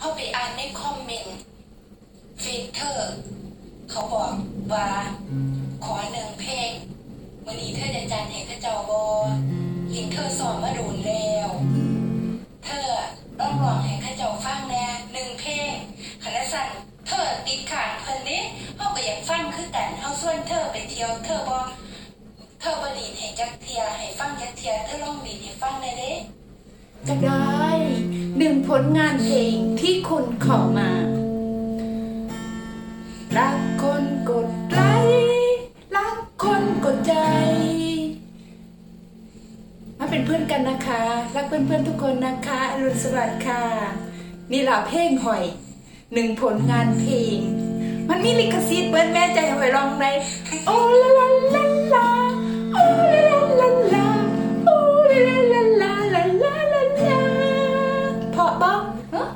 เข้าไปอ่านในคอมเมนต์เฟซเธอร์เขาบอกว่า ขอหนึ่งเพลงวันนี้เธอจะจันเห้ข้าเจ้บอเห็นเธอสอนมาดูนแล้ว เธอต้องรองเห้ข้าเจ้ฟังแน่หนึ่งเพลงคณะสั่นเธอติดขาดเพิ่นี้เขาก็อยากฟังคือแต่นเขาส่วนเธอไปเที่ยวเธอบอกเธอบดีให้จักเทียให้ฟังจักเทียเธอลองบีให้ฟังได้เด้ก็ได้หนึ่งผลงานเพลงที่ คุณขอมา รักคนกดไลค์รักคนกดใจ มาเป็นเพื่อนกันนะคะ รักเพื่อนๆทุกคนนะคะอรุณสวัสดิ์ค่ะ นี่ล่ะเพลงหอย หนึ่งผลงานเพลง มันมีลิขสิทธิ์เปิ้นแม่ใจเอาไว้ร้องในโอ้ลาลาลาลาโอ้ลาลาลาลาโอ้ลาลาลาลาลาลาลาเพาะบ้องเอ้อ